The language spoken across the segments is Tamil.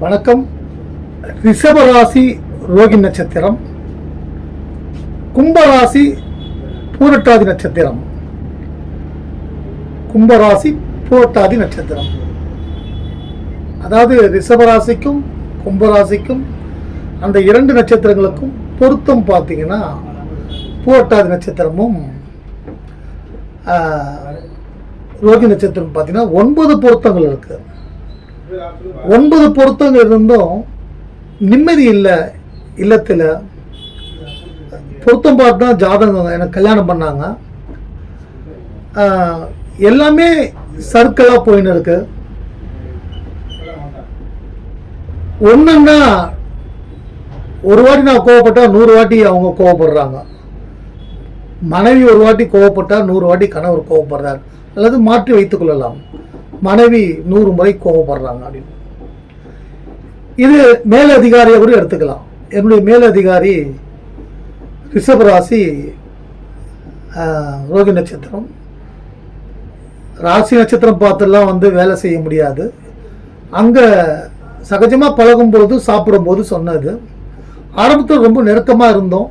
வணக்கம். ரிஷபராசி ரோகி நட்சத்திரம். கும்பராசி பூரட்டாதி நட்சத்திரம். கும்பராசி பூரட்டாதி நட்சத்திரம். அதாவது ரிஷபராசிக்கும் கும்பராசிக்கும் அந்த இரண்டு நட்சத்திரங்களுக்கும் பொருத்தம் பார்த்தீங்கன்னா பூரட்டாதி நட்சத்திரமும் ஆஹ், ரோகி நட்சத்திரம் பார்த்தீங்கன்னா ஒன்பது பொருத்தங்கள் இருக்குது ஒன்பது பொருத்தங்கள் இருந்தும் நிம்மதி இல்லை இல்லத்தில். பொருத்தம் பார்த்து தான் ஜாதகம் எனக்கு கல்யாணம் பண்ணாங்க. ஆஹ், எல்லாமே சர்க்கிளாக போயின்னு இருக்கு. ஒன்றுன்னா ஒரு வாட்டி நான் கோவப்பட்டா நூறு வாட்டி அவங்க கோவப்படுறாங்க. மனைவி ஒரு வாட்டி கோவப்பட்டா நூறு வாட்டி கணவர் கோவப்படுறார். அல்லது மாற்றி வைத்துக் கொள்ளலாம். மனைவி நூறு முறை கோபப்படுறாங்க அப்படின்னு. இது மேலதிகாரியை கூட எடுத்துக்கலாம். என்னுடைய மேலதிகாரி ரிஷபராசி ரோகி நட்சத்திரம். ராசி நட்சத்திரம் பார்த்துலாம் வந்து வேலை செய்ய முடியாது. அங்கே சகஜமாக பழகும்போது சாப்பிடும்போது சொன்னது. ஆரம்பத்தில் ரொம்ப நெருக்கமாக இருந்தோம்.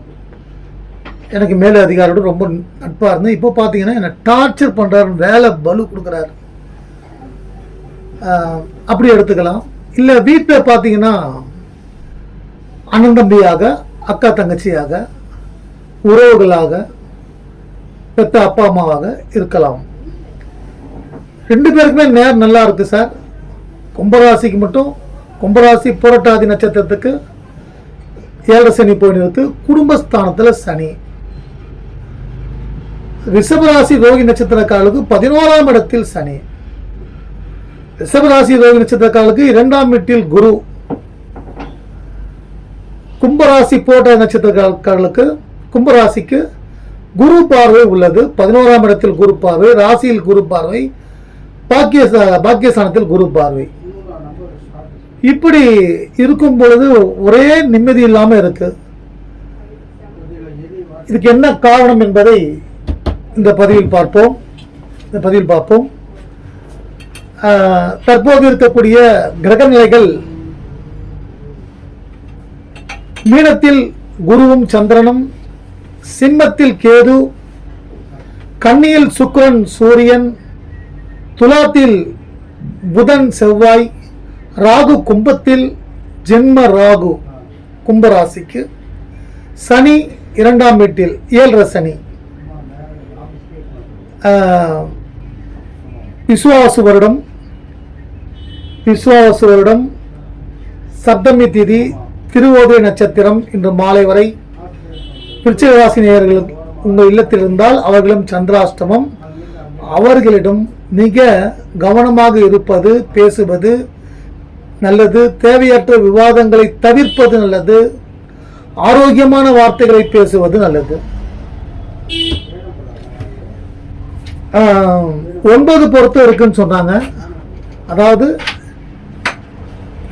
எனக்கு மேலே அதிகாரியோட ரொம்ப நட்பாக இருந்தேன். இப்போ பார்த்தீங்கன்னா என்னை டார்ச்சர் பண்ணுறாரு வேலை பலு கொடுக்குறாரு. அப்படி எடுத்துக்கலாம். இல்லை வீட்டில் பார்த்தீங்கன்னா அண்ணன் தம்பியாக அக்கா தங்கச்சியாக உறவுகளாக பெத்த அப்பா அம்மாவாக இருக்கலாம். ரெண்டு பேருக்குமே நேர் நல்லா இருக்குது சார். கும்பராசிக்கு மட்டும் கும்பராசி புரட்டாதி நட்சத்திரத்துக்கு ஏழரை சனி போயின்னு இருக்கு குடும்பஸ்தானத்தில் சனி. ரிஷபராசி ரோகி நட்சத்திரக்காரர்களுக்கு பதினோராம் இடத்தில் சனி. ரிஷபராசி ரோகி நட்சத்திரக்காலுக்கு இரண்டாம் வீட்டில் குரு. கும்பராசி போட்ட நட்சத்திரக்காரர்களுக்கு கும்பராசிக்கு குரு பார்வை உள்ளது. பதினோராம் இடத்தில் குரு பார்வை ராசியில் குரு பார்வை பாக்கிய பாக்கியஸ்தானத்தில் குரு பார்வை. இப்படி இருக்கும் பொழுது ஒரே நிம்மதி இல்லாமல் இருக்கு. இதுக்கு என்ன காரணம் என்பதை இந்த பதிவில் பார்ப்போம். இந்த பதிவில் பார்ப்போம். தற்போது இருக்கக்கூடிய கிரக நிலைகள் மீனத்தில் குருவும் சந்திரனும் சிம்மத்தில் கேது கன்னியில் சுக்ரன் சூரியன் துலாத்தில் புதன் செவ்வாய் ராகு கும்பத்தில் ஜென்ம ராகு கும்பராசிக்கு. சனி இரண்டாம் வீட்டில் ஏழரை சனி. விசுவாசு வருடம். விசுவாசு வருடம் சப்தமி திதி திருவோதை நட்சத்திரம் இன்று மாலை வரை. விருச்சிகராசி நேயர்கள் உங்கள் இல்லத்தில் இருந்தால் அவர்களும் சந்திராஷ்டமம். அவர்களிடம் மிக கவனமாக இருப்பது பேசுவது நல்லது. தேவையற்ற விவாதங்களை தவிர்ப்பது நல்லது. ஆரோக்கியமான வார்த்தைகளை பேசுவது நல்லது. ஒன்பது பொருத்தம் இருக்குன்னு சொன்னாங்க. அதாவது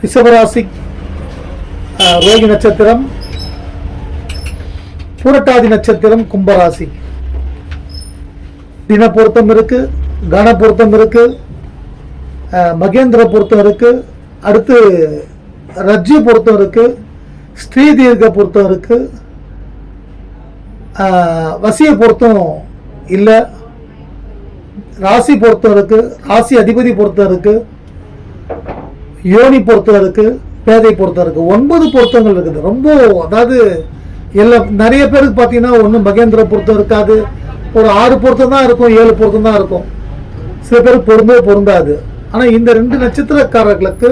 ரிஷபராசி ரோகி நட்சத்திரம் புரட்டாதி நட்சத்திரம் கும்பராசி. தின பொருத்தம் இருக்கு கன பொருத்தம் இருக்கு மகேந்திர பொருத்தம் இருக்கு அடுத்து ரஜ்ஜு பொருத்தம் இருக்கு ஸ்ரீ தீர்க்க பொருத்தம் இருக்கு வசிய பொருத்தம் இல்லை ராசி பொருத்தம் இருக்கு ராசி அதிபதி பொருத்தம் இருக்கு யோனி பொருத்தம் இருக்குது பேதை பொருத்தம் இருக்குது ஒன்பது பொருத்தங்கள் இருக்குது. ரொம்ப அதாவது எல்லாம் நிறைய பேருக்கு பார்த்தீங்கன்னா ஒன்றும் மகேந்திர பொருத்தம் இருக்காது ஒரு ஆறு பொருத்தம் தான் இருக்கும் ஏழு பொருத்தம் தான் இருக்கும். சில பேருக்கு பொருந்தோ பொருந்தாது. ஆனால் இந்த ரெண்டு நட்சத்திரக்காரர்களுக்கு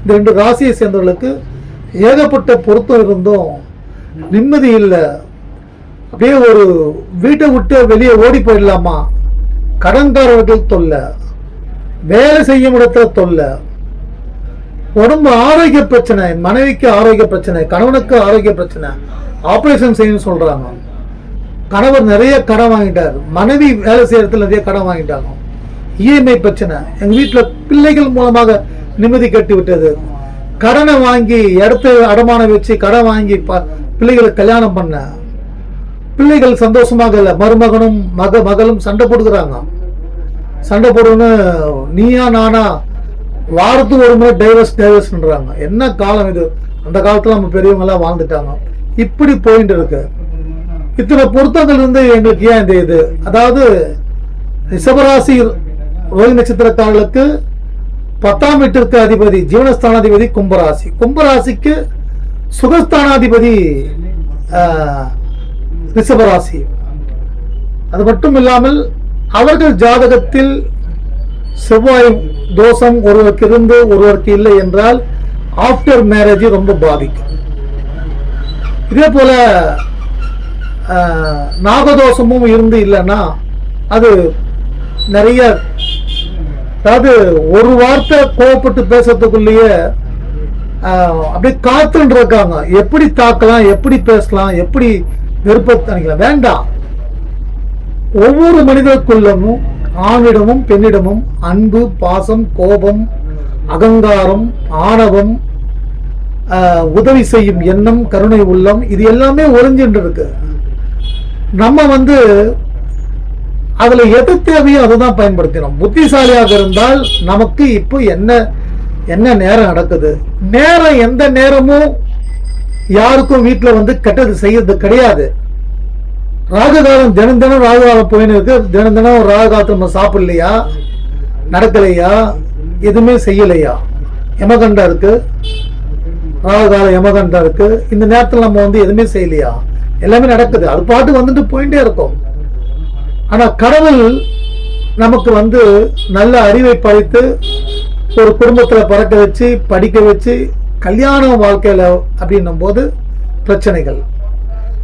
இந்த ரெண்டு ராசியை சேர்ந்தவர்களுக்கு ஏகப்பட்ட பொருத்தம் இருந்தும் நிம்மதி இல்லை. அப்படியே ஒரு வீட்டை விட்டு வெளியே ஓடி போயிடலாமா? கடன்காரர்கள் தொல்லை. வேலை செய்யும் இடத்துல தொல்லை. உடம்பு ஆரோக்கிய பிரச்சனை மனைவிக்கு ஆரோக்கிய பிரச்சனை கணவனுக்கு ஆரோக்கிய பிரச்சனை ஆப்ரேஷன் செய்யணும்னு சொல்றாங்க. கணவர் நிறைய கடன் வாங்கிட்டார். மனைவி வேலை செய்யறதுல நிறைய கடன் வாங்கிட்டாங்க. இஎம்ஐ பிரச்சனை. எங்க வீட்டில் பிள்ளைகள் மூலமாக நிம்மதி கட்டி விட்டது. கடனை வாங்கி இடத்த அடமானம் வச்சு கடன் வாங்கி ப- பிள்ளைகளை கல்யாணம் பண்ண. பிள்ளைகள் சந்தோஷமாக இல்லை. மருமகனும் மக மகளும் சண்டை போடுகிறாங்க சண்டை போடுன்னு நீயா நானா வாரத்துக்கு ஒரு முறை டைவர்ஸ் டைவர்ஸ்ன்றாங்க என்ன காலம் இது? அந்த காலத்தில் நம்ம பெரியவங்க எல்லாம் வாழ்ந்துட்டாங்க. இப்படி போயிட்டு இருக்கு. இத்தனை பொருத்தங்கள் இருந்து எங்களுக்கு ஏன் இந்த இது அதாவது ரிஷபராசி ரோஹி நட்சத்திரக்காரர்களுக்கு பத்தாம் வீட்டிற்கு அதிபதி ஜீவனஸ்தானாதிபதி கும்பராசி. கும்பராசிக்கு சுகஸ்தானாதிபதி ரிஷபராசி. அது மட்டும் இல்லாமல் அவர்கள் ஜாதகத்தில் செவ்வாய் தோஷம் ஒருவருக்கு இருந்து ஒருவருக்கு இல்லை என்றால் ஆஃப்டர் மேரேஜ் ரொம்ப பாதிக்கும். இதே போல ஆஹ், நாகதோஷமும் இருந்து இல்லைன்னா அது நிறைய அதாவது ஒரு வார்த்தை கோவப்பட்டு பேசுறதுக்குள்ளேயே ஆஹ், அப்படியே காத்துன்னு இருக்காங்க எப்படி தாக்கலாம் எப்படி பேசலாம் எப்படி விருப்பத்தை வேண்டாம். ஒவ்வொரு மனிதருக்குள்ளமும் ஆணிடமும் பெண்ணிடமும் அன்பு பாசம் கோபம் அகங்காரம் ஆணவம் உதவி செய்யும் எண்ணம் கருணை உள்ளம் இது எல்லாமே ஒருங்கின்று இருக்கு நம்ம வந்து அதுல எது தேவையோ அதை தான் பயன்படுத்தினோம். புத்திசாலியாக இருந்தால் நமக்கு இப்போ என்ன என்ன நேரம் நடக்குது? நேரம் எந்த நேரமும் யாருக்கும் வீட்டில் வந்து கெட்டது செய்யறது கிடையாது. ராகுகாலம் தினம் தினம் ராகுகாலம் போயின்னு இருக்கு தினம் தினம் ராகுகாலத்தில் நம்ம சாப்பிடலையா? நடக்கலையா? எதுவுமே செய்யலையா? யமகண்டா இருக்கு. ராகுகாலம் யமகண்டா இருக்கு. இந்த நேரத்தில் நம்ம வந்து எதுவுமே செய்யலையா? எல்லாமே நடக்குது. அது பாட்டு வந்துட்டு போயிட்டே இருக்கும். ஆனா கடவுள் நமக்கு வந்து நல்ல அறிவை படைத்து ஒரு குடும்பத்தில் பறக்க வச்சு படிக்க வச்சு கல்யாண வாழ்க்கையில் அப்படின்னும் போது பிரச்சனைகள்.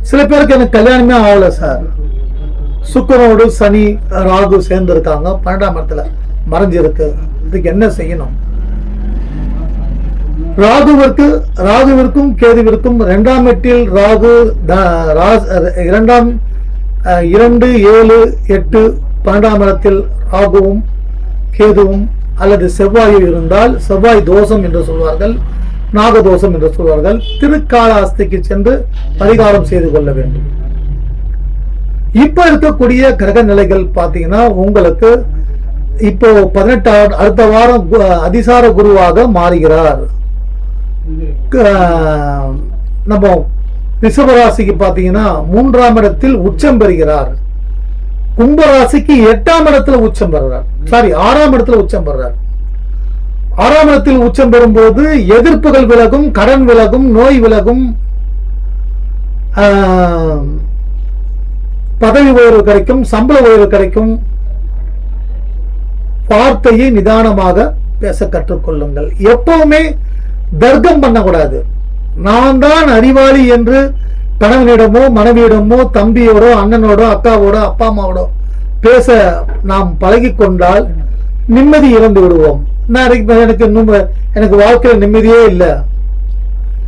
சில பேருக்கு எனக்கு கல்யாணமே ஆகல சார் சுக்கரோடு சனி ராகு சேர்ந்து இருக்காங்க பன்னெண்டாம் இடத்துல மறைஞ்சிருக்கு. இதுக்கு என்ன செய்யணும்? ராகுவிற்கு ராகுவிற்கும் கேதுவிற்கும் இரண்டாம் எட்டில் ராகு இரண்டாம் அஹ், இரண்டு ஏழு எட்டு பன்னெண்டாம் இடத்தில் ராகுவும் கேதுவும் அல்லது செவ்வாயும் இருந்தால் செவ்வாய் தோஷம் என்று சொல்வார்கள். நாகதோஷம் என்று சொல்வார்கள். திருக்காலாஸ்திக்கு சென்று பரிகாரம் செய்து கொள்ள வேண்டும். இப்ப இருக்கக்கூடிய கிரக நிலைகள் பார்த்தீங்கன்னா உங்களுக்கு இப்போ பதினெட்டாம் அடுத்த வாரம் அதிசார குருவாக மாறுகிறார். க- நம்ம ரிஷபராசிக்கு பார்த்தீங்கன்னா மூன்றாம் இடத்தில் உச்சம் பெறுகிறார். கும்பராசிக்கு எட்டாம் இடத்துல உச்சம் பெறுறார் சாரி ஆறாம் இடத்துல உச்சம் பெறுறார் ஆறாம் இடத்தில் உச்சம் பெறும்போது எதிர்ப்புகள் விலகும் கடன் விலகும் நோய் விலகும். ஆஹ், பதவி உயர்வு கிடைக்கும் சம்பள உயர்வு கிடைக்கும். வார்த்தையை நிதானமாக பேச கற்றுக்கொள்ளுங்கள். எப்பவுமே தர்க்கம் பண்ணக்கூடாது. நான் தான் அறிவாளி என்று கணவனிடமோ மனைவியிடமோ தம்பியோடோ அண்ணனோடோ அக்காவோடோ அப்பா அம்மாவோடோ பேச நாம் பழகி கொண்டால் நிம்மதி இறந்து விடுவோம். நான் எனக்கு- இன்னும் எனக்கு வாழ்க்கையில் நிம்மதியே இல்லை.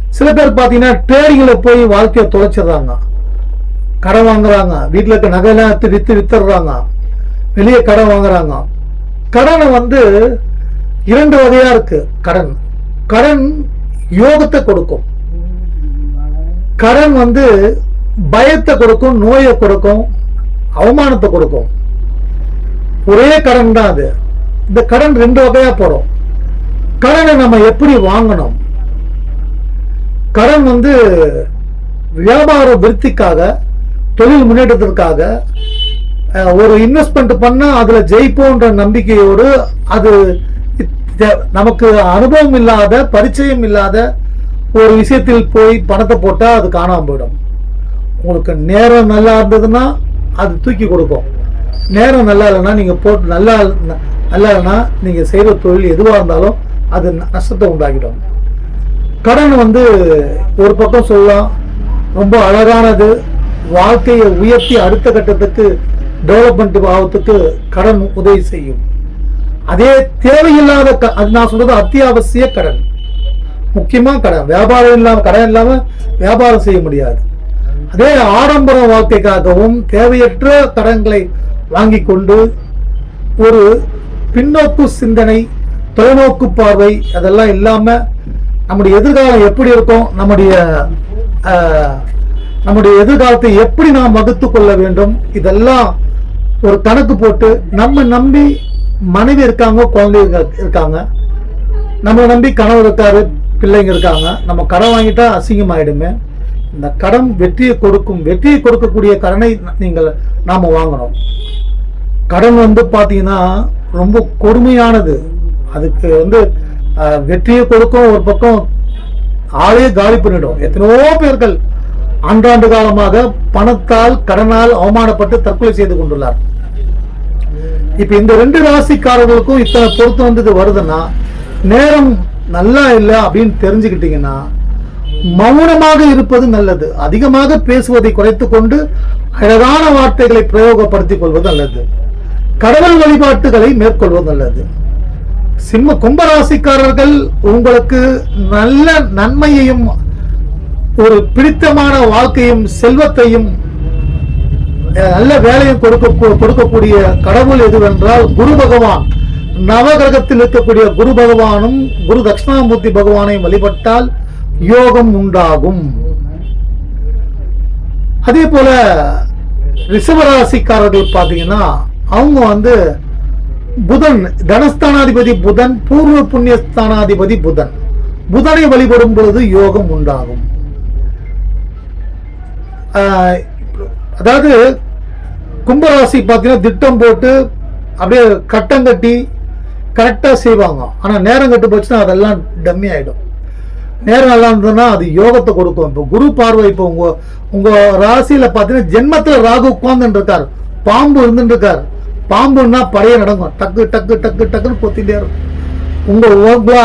சில பேர் பார்த்தீங்கன்னா ட்ரேடிங்ல போய் வாழ்க்கையை தொலைச்சிடுறாங்க. கடன் வாங்குறாங்க. வீட்டில் இருக்க நகையெல்லாம் வித்து வித்து வித்துடுறாங்க. வெளியே கடன் வாங்குறாங்க. கடனை வந்து இரண்டு வகையா இருக்கு. கடன். கடன் யோகத்தை கொடுக்கும். கடன் வந்து பயத்தை கொடுக்கும் நோயை கொடுக்கும் அவமானத்தை கொடுக்கும். ஒரே கடன் தான் அது. இந்த கடன் ரெண்டு வகையா போறோம். கடனை நம்ம எப்படி வாங்கணும்? கடன் வந்து வியாபார விருத்திக்காக தொழில் முன்னேற்றத்திற்காக ஒரு இன்வெஸ்ட்மெண்ட் பண்ணால் அதில் ஜெயிப்போன்ற நம்பிக்கையோடு அது நமக்கு அனுபவம் இல்லாத பரிச்சயம் இல்லாத ஒரு விஷயத்தில் போய் பணத்தை போட்டால் அது காணாமல் போயிடும். உங்களுக்கு நேரம் நல்லா இருந்ததுன்னா அது தூக்கி கொடுக்கும். நேரம் நல்லா இல்லைன்னா நீங்கள் போட்டு நல்லா அல்லனா நீங்கள் செய்கிற தொழில் எதுவாக இருந்தாலும் அது நஷ்டத்தை உண்டாக்கிடும். கடன் வந்து ஒரு பக்கம் சொல்லலாம் ரொம்ப அழகானது. வாழ்க்கையை உயர்த்தி அடுத்த கட்டத்துக்கு டெவலப்மெண்ட் ஆகிறதுக்கு கடன் உதவி செய்யும். அதே தேவையில்லாத க- அது நான் சொல்றது அத்தியாவசிய கடன். முக்கியமாக கடன். வியாபாரம் இல்லாமல் கடன் இல்லாமல் வியாபாரம் செய்ய முடியாது. அதே ஆடம்பர வாழ்க்கைக்காகவும் தேவையற்ற கடன்களை வாங்கி கொண்டு ஒரு பின்னோக்கு சிந்தனை தொலைநோக்கு பார்வை அதெல்லாம் இல்லாம நம்முடைய எதிர்காலம் எப்படி இருக்கும் நம்முடைய நம்முடைய எதிர்காலத்தை எப்படி நாம் வகுத்து கொள்ள வேண்டும் இதெல்லாம் ஒரு கணக்கு போட்டு நம்ம நம்பி மனைவி இருக்காங்க குழந்தைங்க இருக்காங்க. நம்மளை நம்பி கணவர் இருக்காரு பிள்ளைங்க இருக்காங்க. நம்ம கடன் வாங்கிட்டா அசிங்கமாயிடுமே. இந்த கடன் வெற்றியை கொடுக்கும் வெற்றியை கொடுக்கக்கூடிய கடனை நீங்கள் நாம வாங்கணும். கடன் வந்து பார்த்தீங்கன்னா ரொம்ப கொடுமையானது. அதுக்கு வந்து வெற்றியை கொடுக்கும் ஒரு பக்கம் ஆளே காலி பண்ணிடும். எத்தனையோ பேர்கள் ஆண்டாண்டு காலமாக பணத்தால் கடனால் அவமானப்பட்டு தற்கொலை செய்து கொண்டுள்ளார். இப்ப இந்த ரெண்டு ராசிக்காரர்களுக்கும் இத்தனை பொருத்தம் வந்தது வருதுன்னா நேரம் நல்லா இல்லை அப்படின்னு தெரிஞ்சுக்கிட்டீங்கன்னா மௌனமாக இருப்பது நல்லது. அதிகமாக பேசுவதை குறைத்துக் கொண்டு அழகான வார்த்தைகளை பிரயோகப்படுத்திக் கொள்வது நல்லது. கடவுள் வழிபாட்டுகளை மேற்கொள்வது நல்லது. சிம்ம கும்பராசிக்காரர்கள் உங்களுக்கு நல்ல நன்மையையும் ஒரு பிடித்தமான வாழ்க்கையும் செல்வத்தையும் நல்ல வேலையும் கொடுக்க கொடுக்கக்கூடிய கடவுள் எதுவென்றால் குரு பகவான். நவகிரகத்தில் இருக்கக்கூடிய குரு பகவானும் குரு தட்சிணாமூர்த்தி பகவானையும் வழிபட்டால் யோகம் உண்டாகும். அதே போல ரிஷபராசிக்காரர்கள் பார்த்தீங்கன்னா அவங்க வந்து புதன் தனஸ்தானாதிபதி புதன் பூர்வ புண்ணியஸ்தானாதிபதி புதன். புதனை வழிபடும் பொழுது யோகம் உண்டாகும். அதாவது கும்பராசி பார்த்தீங்கன்னா திட்டம் போட்டு அப்படியே கட்டம் கட்டி கரெக்டாக செய்வாங்க. ஆனால் நேரம் கட்டு போச்சுன்னா அதெல்லாம் டம்மி ஆகிடும் நேரம் நல்லா இருந்ததுன்னா அது யோகத்தை கொடுக்கும். இப்போ குரு பார்வை இப்போ உங்கள் உங்கள் ராசியில் பார்த்தீங்கன்னா ஜென்மத்தில் ராகு உட்காந்துருக்கார் பாம்பு இருந்துருக்கார் பாம்புன்னா பழைய நடக்கும் டக்கு டக்கு டக்கு டக்குன்னு கொத்திட்டே இருக்கும். உங்கள்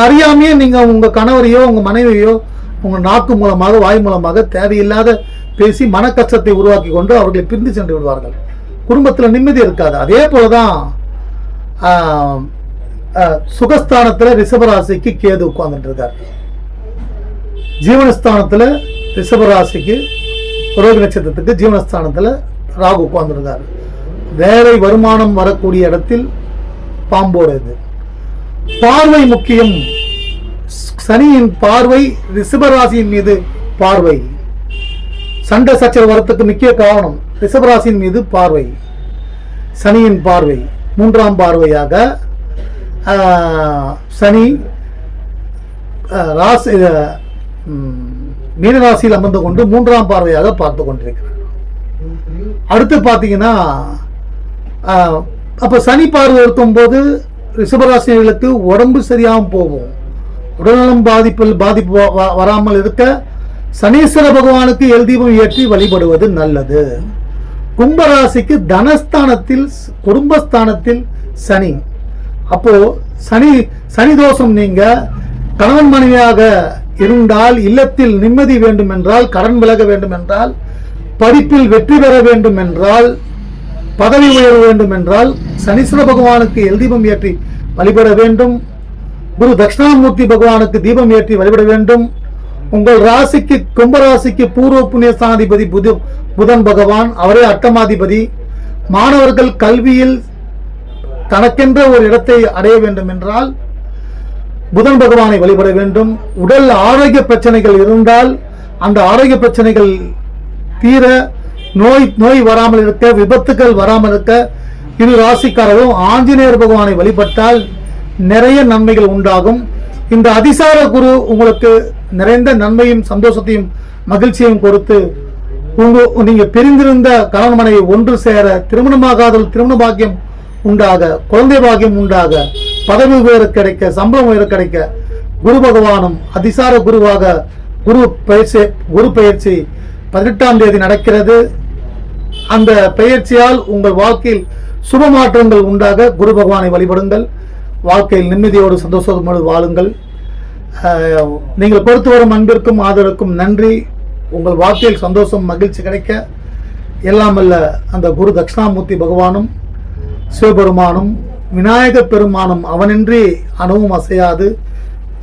அறியாமையே நீங்கள் உங்கள் கணவரையோ உங்கள் மனைவியோ உங்கள் நாக்கு மூலமாக வாய் மூலமாக தேவையில்லாத பேசி மன கஷ்டத்தை உருவாக்கி கொண்டு அவர்களை பிரிந்து சென்று விடுவார்கள். குடும்பத்தில் நிம்மதி இருக்காது. அதே போலதான் ஆஹ், ஆஹ், ரிஷபராசிக்கு கேது உட்கார்ந்துட்டு இருக்கார். ஜீவனஸ்தானத்தில் ரிஷபராசிக்கு ரோகி நட்சத்திரத்துக்கு ஜீவனஸ்தானத்துல ராகு உட்கார்ந்துருக்காரு. வேலை வருமானம் வரக்கூடிய இடத்தில் பாம்போட இது. பார்வை முக்கியம். சனியின் பார்வை ரிஷபராசியின் மீது பார்வை. சண்டை சச்சரவு வரத்துக்கு முக்கிய காரணம் ரிஷபராசியின் மீது பார்வை. சனியின் பார்வை மூன்றாம் பார்வையாக சனி ராசி மீனராசியில் அமர்ந்து கொண்டு மூன்றாம் பார்வையாக பார்த்து கொண்டிருக்கிறார். அடுத்து பார்த்தீங்கன்னா அப்போ சனி பார்வை இருக்கும்போது ரிஷபராசினிகளுக்கு உடம்பு சரியாகவும் போகும். உடல்நலம் பாதிப்பில் பாதிப்பு வ- வராமல் இருக்க சனீஸ்வர பகவானுக்கு எல் தீபம் ஏற்றி வழிபடுவது நல்லது. கும்பராசிக்கு தனஸ்தானத்தில் குடும்பஸ்தானத்தில் சனி. அப்போ சனி சனி தோஷம் நீங்க கணவன் மனைவியாக இருந்தால் இல்லத்தில் நிம்மதி வேண்டும் என்றால் கடன் விலக வேண்டும் என்றால் படிப்பில் வெற்றி பெற வேண்டும் என்றால் பதவி உயர்வு வேண்டும் என்றால் சனீஸ்வர பகவானுக்கு எல் தீபம் ஏற்றி வழிபட வேண்டும். குரு தட்சிணாமூர்த்தி பகவானுக்கு தீபம் ஏற்றி வழிபட வேண்டும். உங்கள் ராசிக்கு கும்பராசிக்கு பூர்வ புண்ணியஸ்தானாதிபதி புது புதன் பகவான் அவரே அட்டமாதிபதி. மாணவர்கள் கல்வியில் தனக்கென்ற ஒரு இடத்தை அடைய வேண்டும் என்றால் புதன் பகவானை வழிபட வேண்டும். உடல் ஆரோக்கிய பிரச்சனைகள் இருந்தால் அந்த ஆரோக்கிய பிரச்சனைகள் தீர நோய் நோய் வராமல் இருக்க விபத்துகள் வராமல் இருக்க இரு ராசிக்காரரும் ஆஞ்சநேயர் பகவானை வழிபட்டால் நிறைய நன்மைகள் உண்டாகும். இந்த அதிசார குரு உங்களுக்கு நிறைந்த நன்மையும் சந்தோஷத்தையும் மகிழ்ச்சியையும் கொடுத்து உங்க நீங்க பிரிந்திருந்த கணவன் மனைவி ஒன்று சேர திருமணமாகாதல் திருமண பாக்கியம் உண்டாக குழந்தை பாக்கியம் உண்டாக பதவி உயர் கிடைக்க சம்பளம் உயர் கிடைக்க குரு பகவானும் அதிசார குருவாக குரு பயிற்சி குரு பயிற்சி பதினெட்டாம் தேதி நடக்கிறது. அந்த பெயர்ச்சியால் உங்கள் வாழ்க்கையில் சுப மாற்றங்கள் உண்டாக குரு பகவானை வழிபடுங்கள். வாழ்க்கையில் நிம்மதியோடு சந்தோஷமோடு வாழுங்கள். நீங்கள் கொடுத்து வரும் அன்பிற்கும் ஆதரவுக்கும் நன்றி. உங்கள் வாழ்க்கையில் சந்தோஷம் மகிழ்ச்சி கிடைக்க எல்லாம் அல்ல அந்த குரு தட்சிணாமூர்த்தி பகவானும் சிவபெருமானும் விநாயக பெருமானும் அவனின்றி அணுவும் அசையாது.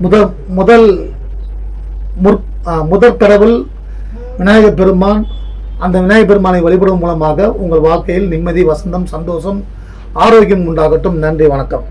முதல் முதல் முற் முதற் கடவுள் விநாயகப் பெருமான் அந்த விநாயகர் பெருமானை வழிபடும் மூலமாக உங்கள் வாழ்க்கையில் நிம்மதி வசந்தம் சந்தோஷம் ஆரோக்கியம் உண்டாகட்டும். நன்றி வணக்கம்.